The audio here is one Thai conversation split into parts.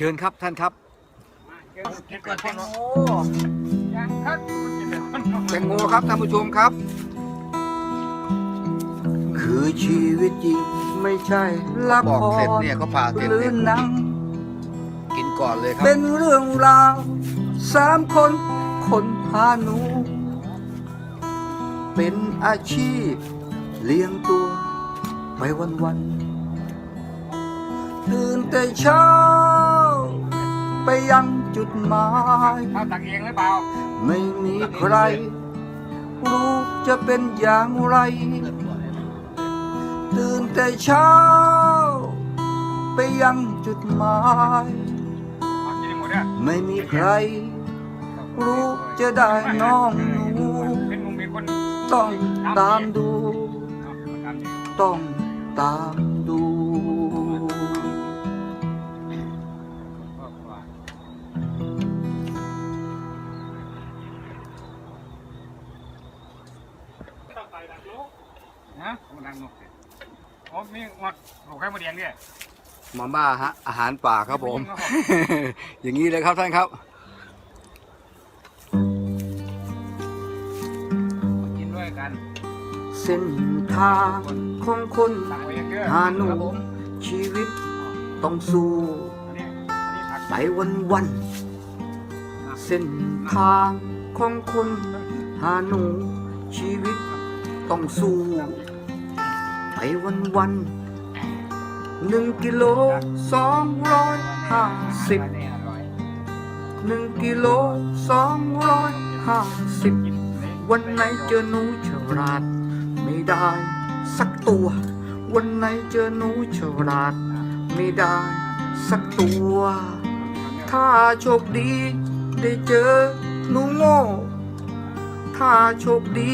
เชิญครับท่านครับกินก่อนแตงโมยังครับมันกินแต่คนแตงโมครับท่านผู้ชมครับ คือชีวิตจริงไม่ใช่ละบอกคเสร็จรเนี่ยเขาผ่าเสร็จหรือเนี่ยหนังกินก่อนเลยครับ เป็นเรื่องราวสามคนคนพาหนู เป็นอาชีพเลี้ยงตัวไปวันวันๆตื่นแต่เช้า ไปยังจุดหมาย ข้าวตักเองหรือเปล่าไม่มีใคร รู้จะเป็นอย่างไร ตื่นแต่เช้า ไปยังจุดหมาย เอากินหมดเนี่ยไม่มีใคร รู้จะได้น้องหนู เป็นมุมเป็นคนต้องตามดู เอาตามนี้ต้องตาม นะมันดังนกเนี่ยอ๋อมีหมดลูกไข่มดแดงเนี่ยมาม่าฮะอาหารป่าครับผม อย่างนี้เลยครับท่านครับ มากินด้วยกันเส้นทางของคนตักไว้เองเด้อหาหนูครับผมชีวิตต้องสู้ อันนี้อันนี้ผักไปวันวันๆเส้นทางของคนหาหนูชีวิตต้องสู้ ไปวันวันๆหนึ่งกิโลสองร้อยห้าสิบอันนี้อร่อยหนึ่งกิโลสองร้อยห้าสิบกินเลยวันไหนเจอหนูฉลาด ไม่ได้สักตัว วันไหนเจอหนูฉลาด ไม่ได้สักตัว ถ้าโชคดีได้เจอหนูโง่ ถ้าโชคดี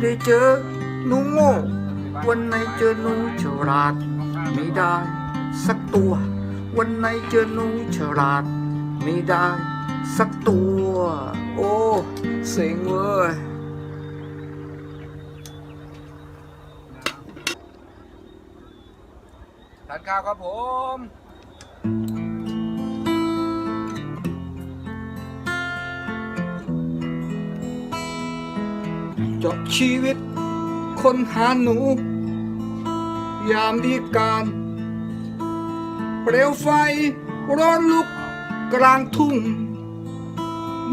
ได้เจอหนูโง่ วันไหนเจอหนูฉลาด ไม่ได้สักตัว วันไหนเจอหนูฉลาด ไม่ได้สักตัว โอ้เสียงเว้ยทานข้าวครับผมจบชีวิต คนหาหนู ยามดีการ เปลวไฟร้อนลุกกลางทุ่ง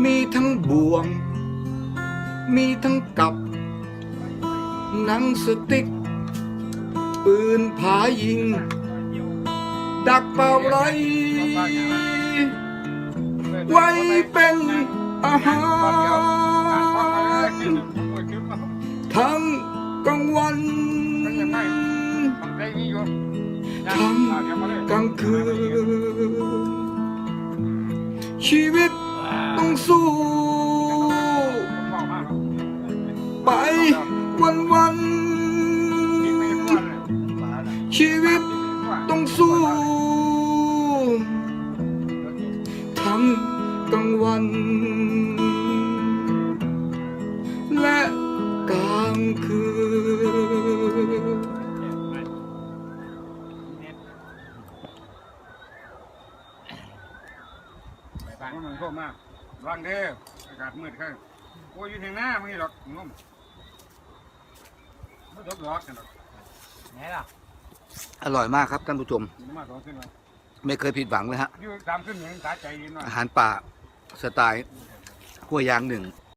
มีทั้งบ่วง มีทั้งกับหนังสติ๊ก ปืนผายิง ดักเป่าไร ไว้เป็นอาหาร ทั้งกลางคืน ชีวิตต้องสู้ ไปวันวัน ชีวิตต้องสู้ทั้งกลางวัน ต่างมันก็มากรังเด้ออากาศมืดข้างโอ้ยอยู่ทางหน้าไม่หรอกงมไม่ตกหรอกกันหรอกไหนล่ะอร่อยมากครับท่านผู้ชมอยู่มาสองขึ้นมาไม่เคยผิดหวังเลยฮะ อยู่ตามขึ้นเหมือนสาใจยินว่าอาหารป่าสไตล์ห้วยยางหนึ่ง